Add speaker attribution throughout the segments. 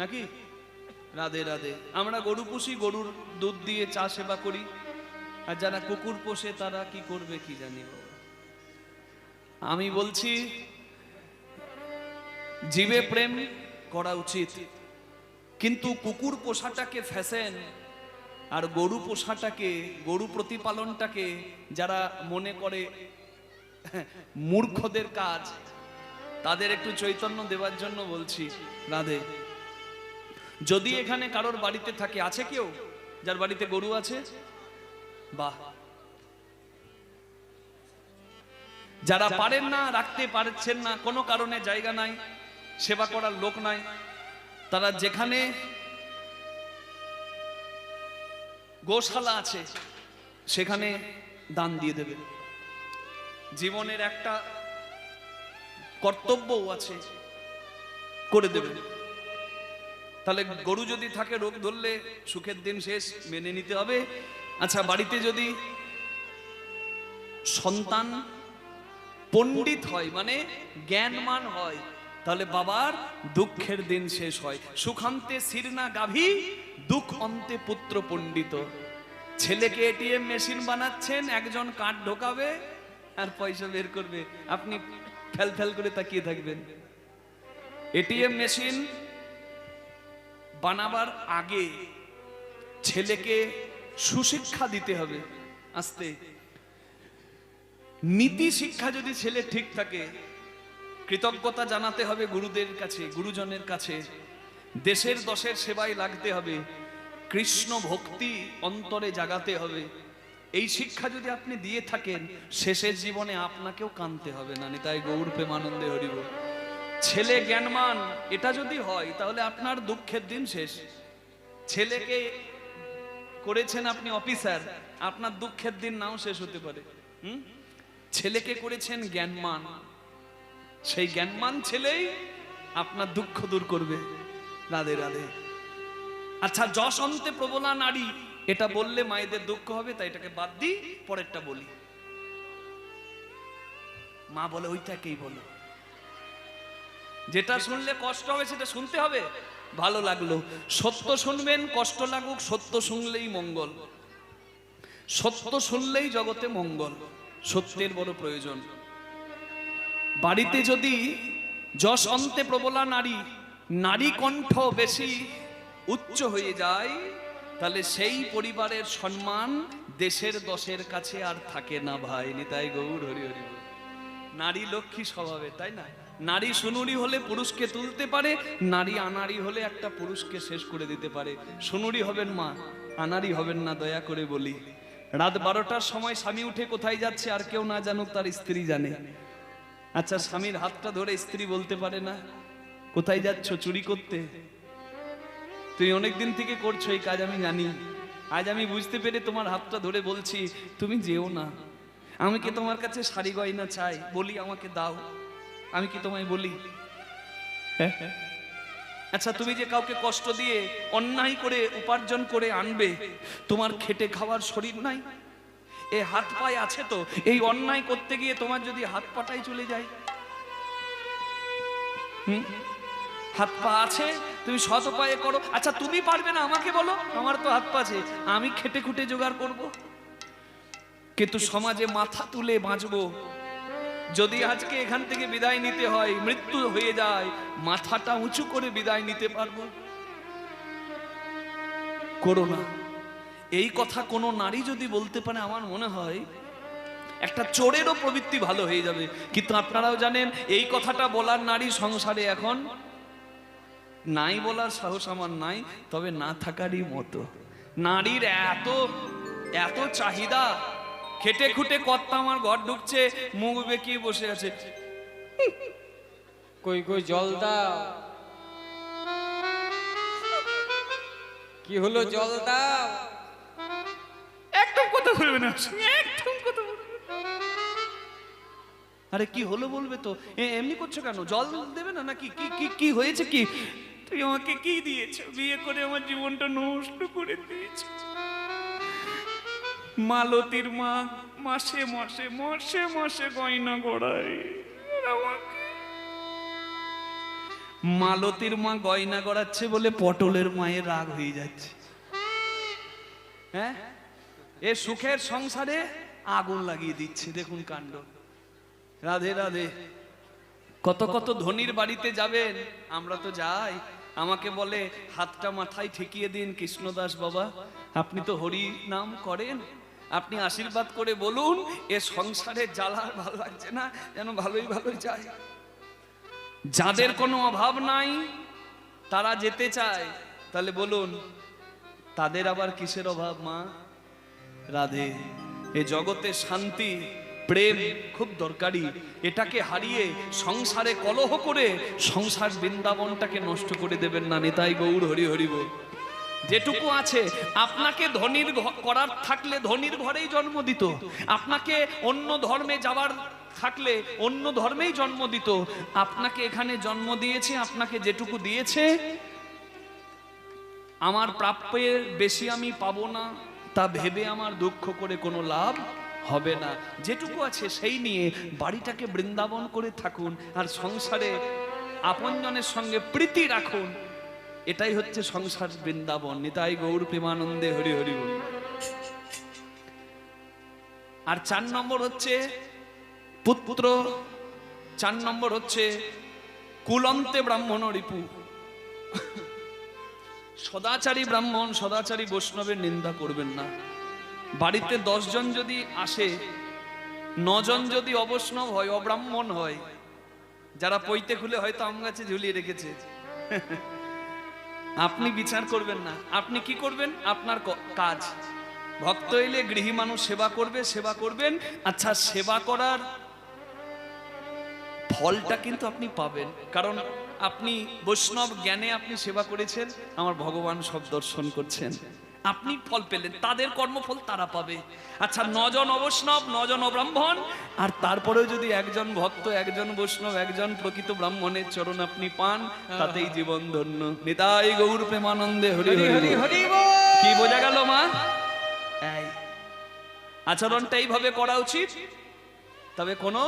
Speaker 1: নাকি? রাধে রাধে। আমরা গরু পুষি, গরুর দুধ দিয়ে চা সেবা করি। আর যারা কুকুর পোষে, তারা কি করবে কি জানি আমি বলছি, জীবে প্রেম করা উচিত। কিন্তু কুকুর পোষাটাকে ফ্যাশন আর গরু পোষাটাকে, গরু প্রতিপালনটাকে যারা মনে করে মূর্খদের কাজ, তাদের একটু চৈতন্য দেওয়ার জন্য বলছি, রাধে। যদি এখানে কারোর বাড়িতে থাকে আছে কেউ? যার বাড়িতে গরু আছে? বাহ। যারা পারেন না রাখতে পারছেন না কোনো কারণে জায়গা নাই সেবা করার লোক নাই তারা যেখানে গোশালা আছে সেখানে দান দিয়ে দেবে। জীবনের একটা কর্তব্যও আছে করে দেবে। তাহলে গরু যদি থাকে রোগ ধরলে সুখের দিন শেষ, মেনে নিতে হবে। আচ্ছা বাড়িতে যদি সন্তান পণ্ডিত হয় মানে জ্ঞানমান হয়, তাহলে বাবার দুঃখের দিন শেষ হয়। সুখান্তে শিরনা গাভী, দুঃখ অন্তে পুত্র পণ্ডিত। ছেলেকে এটিএম মেশিন বানাচ্ছেন, একজন কাঠ ঢোকাবে, আর পয়সা বের করবে। আপনি ফেল ফেল করে তাকিয়ে থাকবেন। এটিএম মেশিন বানাবার আগে ছেলেকে সুশিক্ষা দিতে হবে, আস্তে। নীতি শিক্ষা যদি ছেলে ঠিক থাকে, কৃতজ্ঞতা জানাতে হবে গুরুদের কাছে, গুরুজনের কাছে, দেশের দশের সেবায় লাগতে হবে, কৃষ্ণ ভক্তি অন্তরে জাগাতে হবে। এই শিক্ষা যদি আপনি দিয়ে থাকেন, শেষের জীবনে আপনাকেও কানতে হবে না তাই গৌর প্রেমানন্দে হরিব। ছেলে জ্ঞানমান, এটা যদি হয়, তাহলে আপনার দুঃখের দিন শেষ। ছেলেকে করেছেন আপনি অফিসার, আপনার দুঃখের দিন নাও শেষ হতে পারে। ছেলেকে করেছেন জ্ঞানমান। সেই জ্ঞানমান ছেলেই আপনার দুঃখ দূর করবে। রাধে রাধে। আচ্ছা যশ অন্তে প্রবলা নারী, এটা বললে মায়েদের দুঃখ হবে, তাই এটাকে বাদ দিই, পরেরটা বলি। মা বলে, ওইটাকেই বলো। যেটা শুনলে কষ্ট হবে, সেটা শুনতে হবে। ভালো লাগল। সত্য শুনবেন, কষ্ট লাগুক, সত্য শুনলেই মঙ্গল। সত্য শুনলেই জগতে মঙ্গল, সত্যের বড় প্রয়োজন। বাড়িতে যদি যশ অন্তে প্রবলা নারী নারী কণ্ঠ বেশি উচ্চ হয়ে যায়, তাহলে সেই পরিবারের সম্মান দেশের দশের কাছে আর থাকে না ভাই। নিতাই গৌর, হরি হরি নারী লক্ষ্মী স্বভাবে তাই না? নারী সুনুরি হলে পুরুষকে তুলতে পারে, নারী আনারি হলে একটা পুরুষকে শেষ করে দিতে পারে। সুনুরি হবেন মা আনারি হবেন না, দয়া করে বলি। রাত বারোটার সময় স্বামী উঠে কোথায় যাচ্ছে আর কেউ না জানুক, তার স্ত্রী জানে। আচ্ছা স্বামীর হাতটা ধরে স্ত্রী বলতে পারে না, কোথায় যাচ্ছ, চুরি করতে? তুই অনেকদিন থেকে করছ এই কাজ, আমি জানি। আজ আমি বুঝতে পেরে তোমার হাতটা ধরে বলছি, তুমি যেও না। আমি কি তোমার কাছে শাড়ি গয়না চাই? বলি, আমাকে দাও। আমি কি তোমায় বলি? হ্যাঁ? আচ্ছা তুমি যে কাউকে কষ্ট দিয়ে অন্যায় করে উপার্জন করে আনবে তোমার খেটে খাওয়ার শরীর নাই? এ হাত পায়ে আছে তো এই অন্যায় করতে গিয়ে তোমার যদি হাত পাটাই চলে যায়? হুম? হাত পা আছে তুমি শত পায়ে করো। আচ্ছা তুমি পারবে না আমাকে বলো? আমার তো হাত পা আছে আমি খেটে খুটে জোগাড় করব? কিন্তু সমাজে মাথা তুলে বাঁচবো যদি আজকে এখান থেকে বিদায় নিতে হয়, মৃত্যু হয়ে যায়, মাথাটা উঁচু করে বিদায় নিতে পারব? করো না। এই কথা কোনো নারী যদি বলতে পারে, আমার মনে হয় একটা চোরেরও প্রবৃত্তি ভালো হয়ে যাবে। কিন্তু আপনারাও জানেন, এই কথাটা বলার নারী সংসারে এখন নাই বলার সাহস আমার নাই, তবে না থাকারই মতো। নারীর এত এত চাহিদা খেটে খুটে কর্তা আমার ঘর ঢুকছে মুখ বেঁকিয়ে বসে আছে।
Speaker 2: কই কই জল দাও। কি হলো জল দাও?
Speaker 1: একদম কথা বলবে না। একদম কথা আরে কি হলো বলবে তো? এমনি করছ কেন? জল দেবে না নাকি? কি কি কি হয়েছে কি? তুই আমাকে কি দিয়েছ? বিয়ে করে আমার জীবনটা নষ্ট করে দিয়েছ। মালতীর মা মাসে মাসে মাসে মাসে গয়না গড়ায়। মালতীর মা গয়না গড়াচ্ছে বলে পটলের মায়ের রাগ হয়ে যাচ্ছে। হ্যাঁ? এ সুখের সংসারে আগুন লাগিয়ে দিচ্ছে, দেখুন কাণ্ড। রাধে রাধে। কত কত ধনির বাড়িতে যাবেন, আমরা তো যাই। আমাকে বলে, হাতটা মাথায় ঠেকিয়ে দিন, কৃষ্ণদাস বাবা। আপনি তো হরি নাম করেন। আপনি আশীর্বাদ করে বলুন, এ সংসারে জ্বালা আর ভালো লাগছে না, যেন ভালোই ভালোই যায় যাদের কোনো অভাব নাই, তারা যেতে চায়। তাহলে বলুন, তাদের আবার কিসের অভাব, মা? রাধে, এ জগতে শান্তি, প্রেম খুব দরকারি। এটাকে হারিয়ে সংসারে কলহ করে সংসার বৃন্দাবনটাকে নষ্ট করে দেবেন না, নেতাই গৌর হরি হরি বল যেটুকু আছে, আপনাকে ধনির করার থাকলে ধনির ঘরেই জন্ম দিত। আপনাকে অন্য ধর্মে যাওয়ার থাকলে অন্য ধর্মেই জন্ম দিত। আপনাকে এখানে জন্ম দিয়েছে, আপনাকে যেটুকু দিয়েছে, আমার প্রাপ্যের বেশি আমি পাবো না, তা ভেবে আমার দুঃখ করে কোনো লাভ হবে না। যেটুকু আছে সেই নিয়ে বাড়িটাকে বৃন্দাবন করে থাকুন, আর সংসারে আপনজনের সঙ্গে প্রীতি রাখুন। এটাই হচ্ছে সংসার বৃন্দাবন। নিতাই গৌর প্রেমানন্দে হরি হরি বল। আর চার নম্বর হচ্ছে পুত্র, চার নম্বর হচ্ছে কুলন্তে ব্রাহ্মণ রিপু। সদাচারী ব্রাহ্মণ, সদাচারী বৈষ্ণবের নিন্দা করবেন না। বাড়িতে দশজন যদি আসে, নজন যদি অবৈষ্ণব হয়, অব্রাহ্মণ হয়, যারা পৈতে খুলে হয়তো আম গাছে ঝুলিয়ে রেখেছে। আপনি বিচার করবেন না। আপনি কি করবেন? আপনার কাজ। ভক্ত এলে গৃহী মানুষ সেবা করবে, সেবা করবেন। আচ্ছা সেবা করার ফলটা কিন্তু আপনি পাবেন। কারণ আপনি বৈষ্ণব জ্ঞানে আপনি সেবা করেছেন। আমার ভগবান সব দর্শন করছেন। আপনি ফল পেলেন তাদের কর্মফল তারা পাবে। আচ্ছা নজন অবৈষ্ণব নজন অব্রাহ্মণ আর তারপরেও যদি একজন ভক্ত একজন বৈষ্ণব একজন প্রকৃত ব্রাহ্মণের চরণ আপনি পান তাতেই জীবন ধন্য। নিতাই গৌর প্রেমানন্দে হরি
Speaker 2: হরি।
Speaker 1: হরি। কি বোঝা গেল মা? আচরণটা এইভাবে করা উচিত? তবে কোনো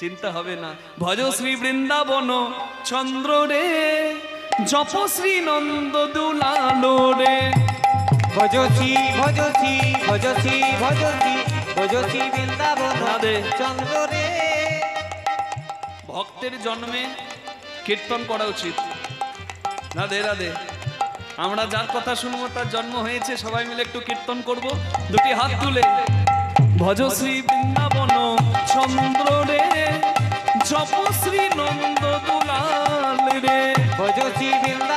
Speaker 1: চিন্তা হবে না। ভজ শ্রী বৃন্দাবন চন্দ্র রে জপ শ্রী নন্দ দুলালো রে।
Speaker 2: ভজছি ভজছি ভজছি ভজছি ভজছি বৃন্দাবন। চন্দ্র রে
Speaker 1: ভক্তের জন্মে কীর্তন করা উচিত। রাধে রাধে। আমরা যার কথা শুনব তার জন্ম হয়েছে সবাই মিলে একটু কীর্তন করব। দুটি হাত তুলে। ভজ শ্রী বৃন্দাবন চন্দ্র রে জপ শ্রী নন্দ দুলাল রে।
Speaker 2: ভজছি বৃন্দাবন।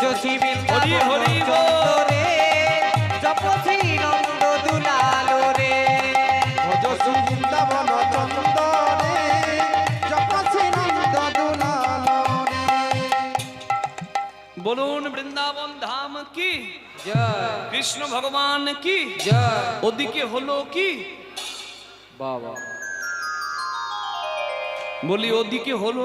Speaker 2: ভজছি
Speaker 1: হরি হরি
Speaker 2: রে জপসি নন্দ দুলালো রে।
Speaker 3: ভজসি বৃন্দাবন চন্দরে জপসি নন্দ দুলালো রে।
Speaker 1: বলুন বৃন্দাবন ধাম কি? কৃষ্ণ ভগবান কি? ওদিকে হলো কি?
Speaker 2: বাবা।
Speaker 1: বলি ওদিকে হলো